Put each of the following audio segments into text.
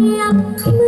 รี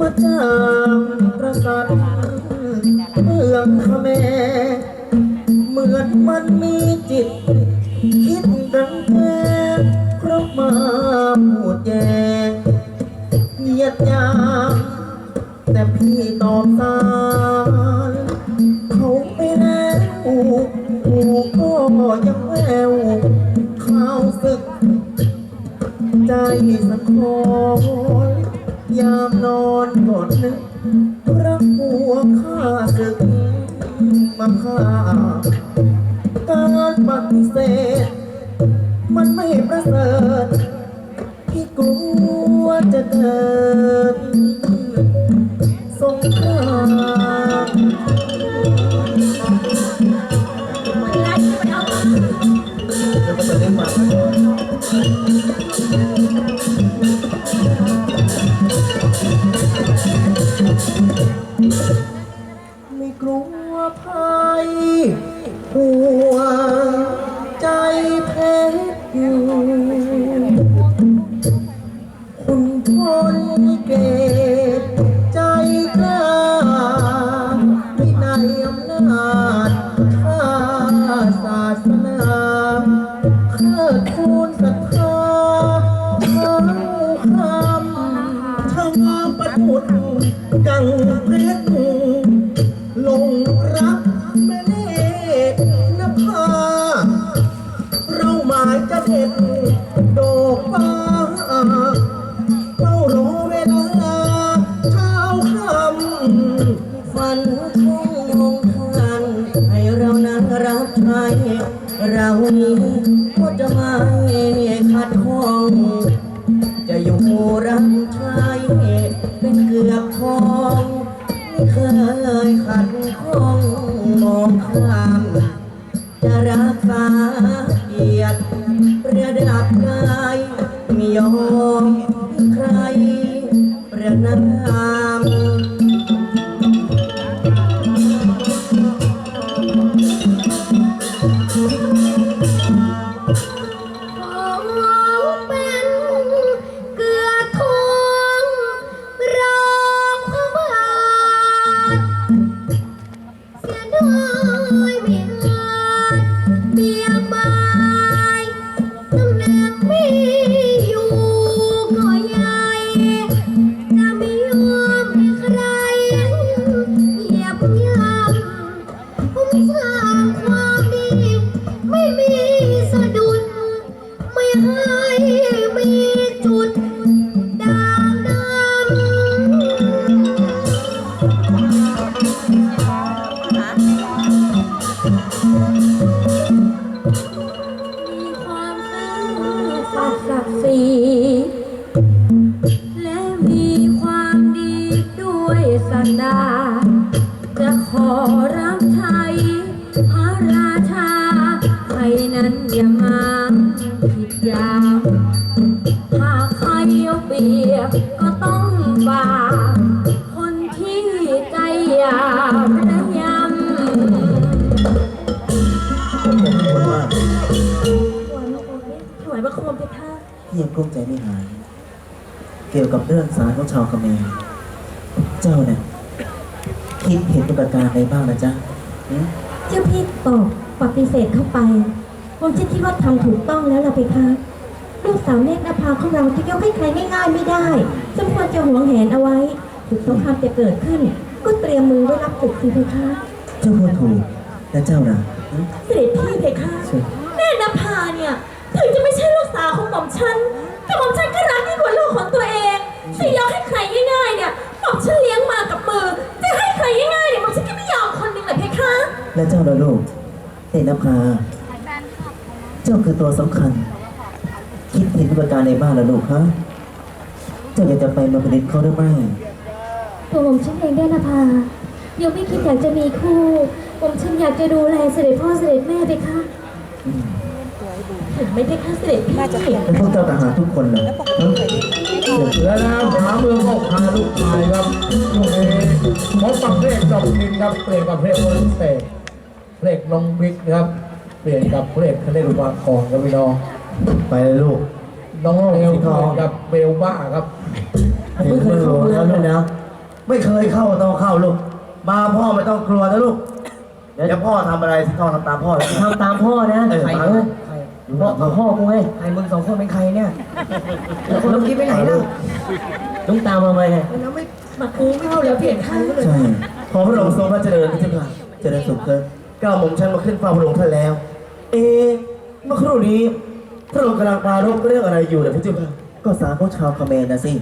มาจากประสาทเมืองขแมเหมือนมันมีจิต คิดรังแกเพราะมาพูดแย่เหยียดยามแต่พี่ตอบสายเขาไปแล้วหูก็ยังแววข่าวศึก ใจสักคน ยามนอนกอดนึกรักหัวข้าศึกมาฆ่าการปฏิเสธ มันไม่ประเสริฐที่กลัวจะเดินสงคราม ฝันทุ่งลงทานให้เรานั้นรับใช้เรานี้ก็จะไม่ขัดข้อง จะอยู่รับใช้เป็นเกือบทองไม่เคยขัดข้องมองข้ามจะรักษาเกียรติประดับกายไม่ยอม มีความซื่อสัตย์ศักดิ์ศรีและมีความดีด้วยสันดานจะขอรับใช้พระราชาใครนั้นอย่ามาผิดยามถ้าใครเอาเปรียบก็ต้องบาปคนที่ใจหยาบ ที่ยังกลุ้มใจไม่หาย เกี่ยวกับเรื่องสารของชาวกะเมรเจ้าเนี่ยคิดเห็นประการใดบ้างนะจ๊ะหืมเจ้าพี่ตอบปฏิเสธเข้าไปผมจะคิดว่าทำถูกต้องแล้วล่ะเพคะลูกสาวเนตรนภาของเราจะยกให้ใครง่ายๆไม่ได้สมควรจะหวงแหนเอาไว้ถึงสงครามจะเกิดขึ้น ก็เตรียมมือไว้รับศึกสิเพคะเจ้าพูดถูกและเจ้านะเสด็จพี่เพคะแม่นภาเนี่ยถึงจะไม่ใช่ลูกสาวข องหม่อมฉันแต่หม่อมฉันก็รักยิ่งกว่าลูกของตัวเองจะยอมให้ใครง่ายๆเนี่ยหม่อมฉันเลี้ยงมากับมือ จะให้ใครง่ายๆเนี่ยหม่อมฉันก็ไม่ยอมคนหนึ่งเลยเพคะ และเจ้าละลูกเต้นนภาเจ้าคือตัวสำคัญ คิดเห็นประการในบ้านละลูกฮะเจ้าอยากจะไปมาผลิตเขาหรือไม่ตัวผมฉันเองด้วยนะพายังไม่คิดอยากจะมีคู่ ผมฉันอยากจะดูแลเสด็จพ่อเสด็จแม่ไปค่ะเห็นไหม่ได้ค่าเสด็จพี่เป็นพวกเจ้าทหารทุกคนเลยและแล้วหาเมืองก็พาลูกชายครับช่วงนี้พบกับเพลงดอกดินครับเปลี่ยนกับเพลงโอลิมเปกเพลงน้องบิ๊กนะครับเปลี่ยนกับเพลงคะแนนรูปากรครับพี่น้องไปเลยลูกน้องเบลทองกับเบลบ้าครับเห็นมือแล้วลูกนะ ไม่เคยเข้าต้องเข้าลูก มาพ่อไม่ต้องกลัวนะลูก เดี๋ยวพ่อทำอะไรที่ต้องทำตามพ่อทำตามพ่อนะเออใครมา เอ้ยพ่อพ่อกูไงใครมึงสองคนเป็นใครเนี่ยแล้วคนเมื่อกี้ไปไหนล่ะต้องตามมาไหมแล้วไม่มาคูไม่เข้าแล้วเปลี่ยนข้างเลย ใช่ขอพระองค์ทรงพระเจริญพระเจ้าค่ะเจริญสุขเถิดก้าวหม่อมฉันมาขึ้นเฝ้าพระองค์ท่านแล้ว เอ๊ะเมื่อครู่นี้พระองค์กำลังปรารภเรื่องอะไรอยู่นะพระเจ้าค่ะก็สารของชาวคาเขมรนะสิ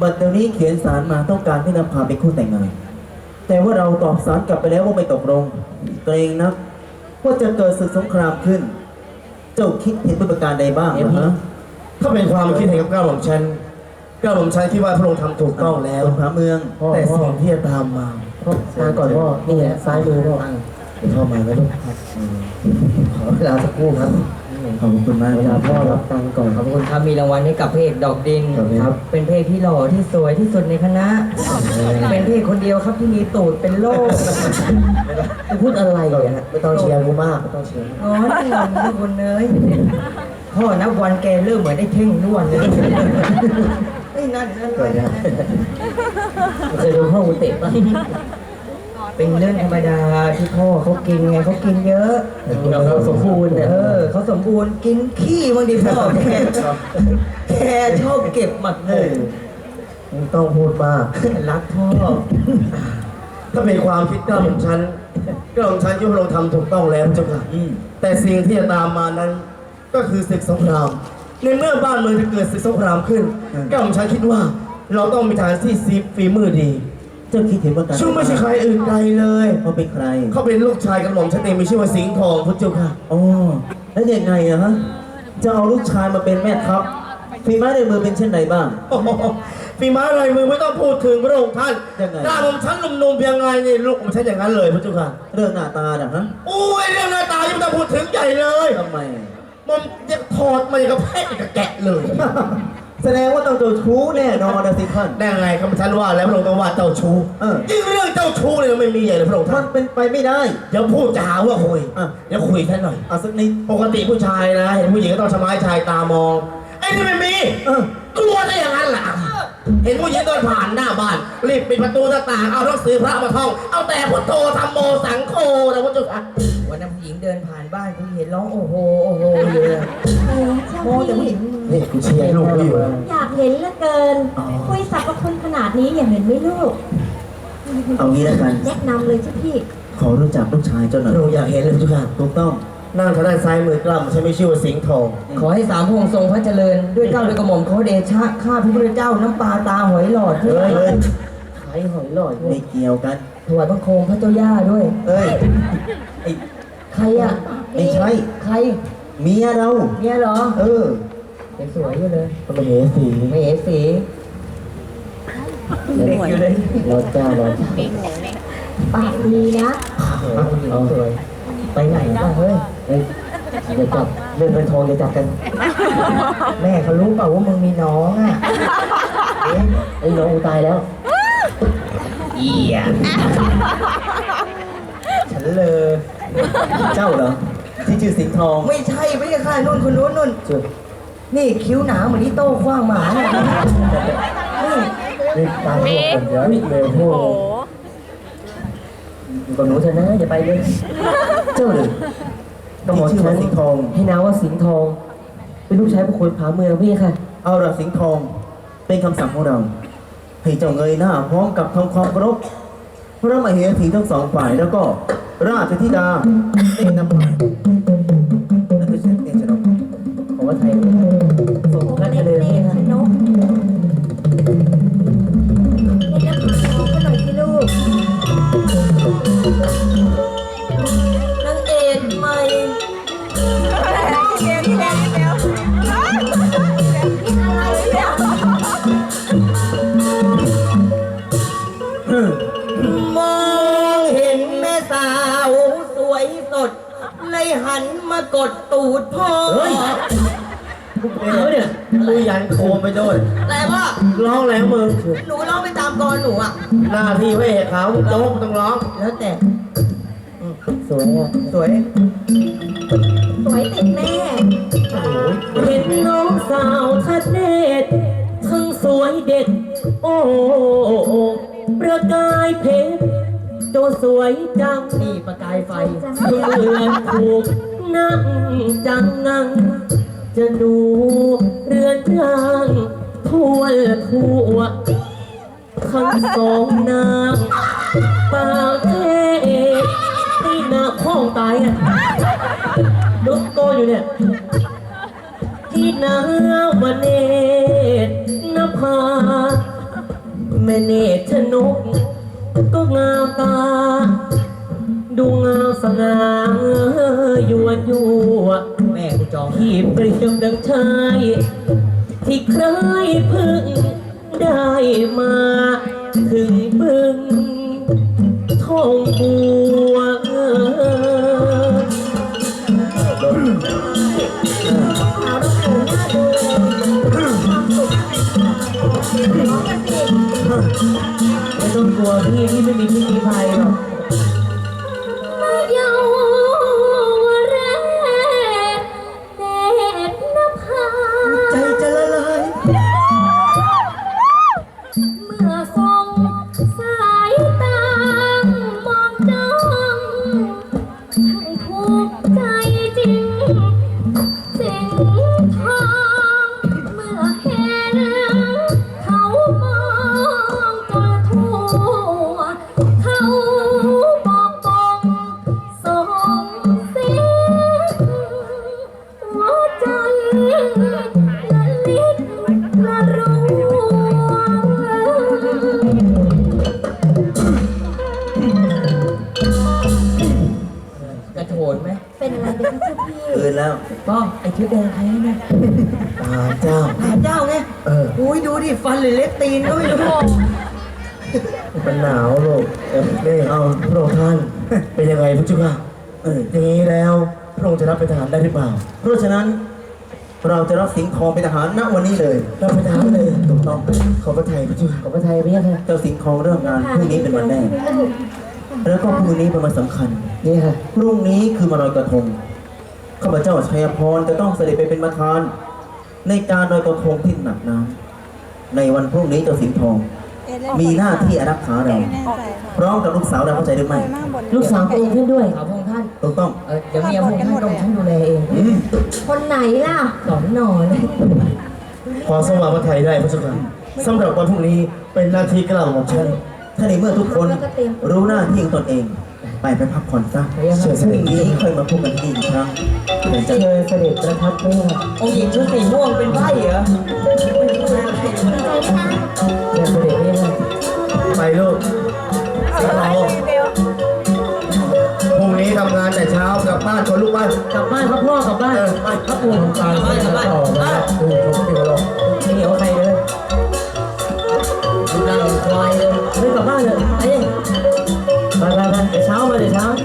บัดเดี๋ยวนี้เขียนสารมาต้องการให้นำพาเป็นคู่แต่งงาน แต่ว่าเราตอบสารกลับไปแล้วว่าไม่ตกลง เกรงนักว่าจะเกิดศึกสงครามขึ้น เจ้าคิดเห็นเป็นประการใดบ้างนะฮะถ้าเป็นความคิดเห็นกับก้าวของฉันก้าวของฉันคิดว่าพระองค์ทำถูกต้องแล้วคนพระเมือง แต่สิ่งที่จะตามมามาก่อนพ่อนี่ไงซ้ายมือพ่อเดี๋ยวพ่อมาแล้วลูกขอเวลาสักครู่ครับ ขอบคุณมากเวลาพ่อรับตังค์ก่อนขอบคุณครับมีรางวัลให้กับพระเอกดอกดินครับ เป็นพระเอกที่หล่อที่สวยที่สุดในคณะ เป็นพระเอกคนเดียวครับที่มีตูดเป็นโล่พูดอะไรอะไม่ต้องเชียร์กูมากไม่ต้องเชียร์งอนงอนทุกคนเลยพ่อนับวันแกเริ่มเหมือนได้เท่งด้วนเลยไอ้ยนั่นนั่นเกิดนะเคยดูพ่อกูเตะป่ะ เป็นเรื่องธรรมดาที่พ่อเขากินไงเขากินเยอะเขาสมบูรณ์เนี่ยเออเขาสมบูรณ์กินขี้บางทีพ่อแกแกชอบเก็บหมักหเอมูอมึงต้องพูดมากรักพ่อ ถ้าเป็นความคิดก้าวของฉันก้าวของฉันคิดว่าพระองค์ทำถูกต้องแล้วเจ้าค่ะอืมแต่สิ่งที่จะตามมานั้น ก็คือศึกสงครามในเมื่อบ้านเมืองจะเกิดศึกสงครามขึ้นก้าวของฉันคิดว่า เราต้องมีทหารที่ซีฝีมือดี เจ้าคิดเห็นว่าการซึ่งไม่ใช่ใครอื่นไกลเลย เขาเป็นใครเขาเป็นลูกชายกับหม่อมฉันเองมีชื่อว่าสิงห์ทองพุทธเจ้าค่ะ อ๋อแล้วยังไงอะฮะจะเอาลูกชายมาเป็นแม่ทัพฝีไม้ในมือเป็นเช่นไรบ้าง โอ้โหฝีไม้ลายมือไม่ต้องพูดถึงพระองค์ท่านยังไง หน้าผมฉันหนุ่มๆเพียงไงนี่ลูกผมฉันอย่างนั้นเลยพระเจ้าค่ะเรื่องหน้าตาน่ะฮะโอ้ยเรื่องหน้าตายังไม่ต้องพูดถึงใหญ่เลย ทำไม มันจะถอดมาอย่างกับแพะกับแกะเลย แสดงว่าต้องเจ้าชู้แน่นอนนะสิท่าน ได้ไงครับฉันว่าแล้วพระองค์ต้องว่าเจ้าชู้เออ ยิ่งเรื่องเจ้าชู้เลยไม่มีใหญ่เลยพระองค์มัท่านนเป็นไปไม่ได้ เดี๋ยวพูดจะหาว่าคุยอะ เดี๋ยวคุยแค่หน่อยเอาสักนิด ปกติผู้ชายนะ เห็นผู้หญิงก็ต้องชะม้ายชายตามอง ไอ้นี่ไม่มีเออ กลัวได้อย่างนั้นล่ะ เห็นผู้หญิงเดินผ่านหน้าบ้าน รีบปิดประตูหน้าต่างเอาหนังสือพระมาท่อง เอาแต่พุทโธธรรมโมสังโฆนะพระเจ้าค่ะวันนั้นผู้หญิงเดินผ่านบ้านกูเห็นร้องโอ้โหโอ้โหอยู่เลยเออเจ้าโมแต่ผู้หพี่ญิงนี่กูเชียร์ลูกไว้อยู่นะอยากเห็นเหลือเกิน คุยสับกับคนขนาดนี้อย่าเห็นไหมลูกเอางี้แล้วกัน แนะนำเลยเจ้าพี่ ขอรู้จักลูกชายเจ้าหพน่อยระองค์อยากเห็นเลยพระเจ้าค่ะถูกต้อง นั่งทางด้านซ้ายมือกล้ำใช่ไหมชื่อว่าสิงห์ทอง ขอให้สามพระองค์ทรงพระเจริญ ด้วยเกล้าด้วยกระหม่อมขอเดชะข้าพระพุทธเจ้าน้ำปลาตาหอยหลอดเฮ้เฮ้ยยขายหอยหลอดไม่เกี่ยวกัน ถวายบังคมพระเจ้าย่าด้วย เอ้ยไอ้ใครอะไม่ใช่ ใครเมียเรา เนี่ยเหรอเออยังสวยอยู่เลยก็ไม่เห็นสีไม่เอ๋สีเด็กอยู่เลยรถจ้ารถปากดีนะ เอาสวยไปไหนบ้างเฮ้ย เฮ้ยอย่าจับเล่นเป็นทองอย่าจับกัน แม่เขารู้เปล่าว่ามึงมีน้องอะไอ้น้องกูตายแล้วเอียฉันเลย เจ้าเหรอ ที่ชื่อสิงห์ทองไม่ใช่ไม่ใช่ค่ะนุ่นคนนู้นนุ่นชื่อนี่คิ้วหนาเหมือนที่โต้คว้างหมาเนี่ยนี่นี่ตายแล้วคนเดียวนี่เร็วโหอยู่กับหนูเถอะนะอย่าไปเลย เจ้าเลยต้อ งบอกชื่อว่าสิงห์ทอง ให้นามว่าสิงห์ทอง เป็นลูกชายพระคุณผาเมืองพี่ค่ะ เอาละสิงห์ทอง เป็นคำสั่งของเรา ให้เจ้าเงยหน้าพร้อมกับทำความเคารพพระมเหสีทั้งสองฝ่ายแล้วก็ ราชธิดาเนนภานั่นคือเสียงเอกชนกของว่าไทยากดตูดพ่อ เฮ้ยเนี่ยมือยันโคมไปด้วยแต่ว่าร้องแล้วมึงหนูร้องไปตามกรหนูอะ หน้าที่พระเอกเขาโจ๊กต้องร้อง แล้วแต่ สวยอะสวย สวยติดแม่ เห็นน้องสาวทัดเนตรทั้งสวยเด็ด โอ้โอ้ประกายเพชรตัวสวยจังนี่ประกายไฟเพื่อนถูก นั่งจังงัง จะดูเรือนร่างทั่วทั่วทั้งสองนางปากเทศนี่นาพ่องตายอะดุโกนอยู่เนี่ย ที่นาวเนตรนภาแม่เนตรชนก ก็งามตา ดูงาสง่ายวนยัวแม่กูจองที่เปรียบดังชายที่ใครพิ่งได้มาถึงบึงทองบัวกหนูหน้าดูความสุขน้องกันสิไม่ต้องกลัวพี่พี่ไม่มีพิษมีภัยหรอก ตีนก็ไม่รู้มันหนาวลูกเออนี่เอาพระองค์ท่านเป็นยังไงพระเจ้าค่ะเอออย่างนี้แล้วพระองค์จะรับเป็นทหารได้หรือเปล่า เพราะฉะนั้นเราจะรับสิงห์ทองเป็นทหารณวันนี้เลยรับเป็นทหารเลยถูกต้องขอพระไทยพระเจ้าค่ะขอบพระไทยพี่ค่ะเจ้าสิงห์ทองเริ่มงานพรุ่งนี้เป็นวันแรกแล้วก็พรุ่งนี้เป็นวันสำคัญนี่ค่ะพรุ่งนี้คือมาลอยกระทงข้าพเจ้าชัยพรจะต้องเสด็จไปเป็นประธาน ในการลอยกระทงที่หนักน้ำ ในวันพรุ่งนี้เจ้าสิงห์ทอง มีหน้าที่อารักขาเราพร้อมกับลูกสาวเราเข้าใจหรือไม่ ลูกสาวพระองค์ท่านด้วยขอพระองค์ท่านถูกต้องเออเดี๋ยวเมียพระองค์ท่านต้องฉันดูแลเอง อืมคนไหนล่ะสอนหน่อยขอสว่างพระไทยได้พระเจ้าค่ะสำหรับวันพรุ่งนี้เป็นหน้าที่กล่าวของฉันถ้าในเมื่อทุกคนรู้หน้าที่ของตนเอง ไปไปพักผ่อนซะเชิญเสด็จพี่ที่เคยมาพบกันที่นี่ครับเชิญเสด็จประทับเมื่อองค์หญิงชุดสีม่วงเป็นใบเหรอเดี๋เสด็จพี่ไปลูกเราพรุ่งนี้ทำงานแต่เช้ากลับบ้านชวนลูกบ้านกลับบ้านครับพ่อกลับบ้านไปครับปู่กลับบ้านกลับบ้านต่อไปดูผมไม่เดี๋ยวหรอกไม่เดี๋ยวใครเลยดูดังควายเลยกลับบ้านเลยไป Áo 得唱